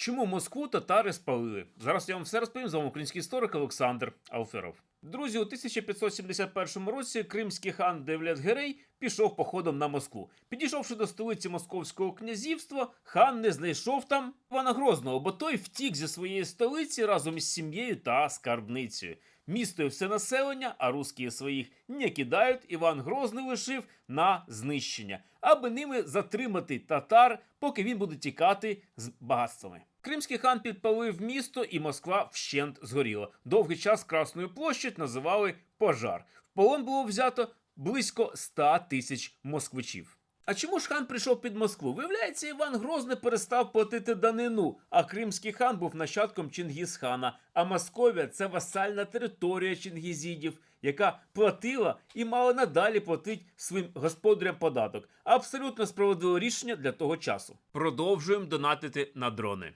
Чому Москву татари спалили? Зараз я вам все розповім. З вами український історик Олександр Алферов. Друзі, у 1571 році кримський хан Девлет Герей пішов походом на Москву. Підійшовши до столиці Московського князівства, хан не знайшов там Івана Грозного, бо той втік зі своєї столиці разом із сім'єю та скарбницею. Місто і все населення, а русські своїх не кидають, Іван Грозний лишив на знищення, аби ними затримати татар, поки він буде тікати з багатствами. Кримський хан підпалив місто, і Москва вщент згоріла. Довгий час Красную площадь називали пожар. В полон було взято близько 100 тисяч москвичів. А чому ж хан прийшов під Москву? Виявляється, Іван Грозний перестав платити данину, а кримський хан був нащадком Чингісхана. А Московія це васальна територія чингізідів, яка платила і мала надалі платити своїм господарям податок. Абсолютно справедливе рішення для того часу. Продовжуємо донатити на дрони.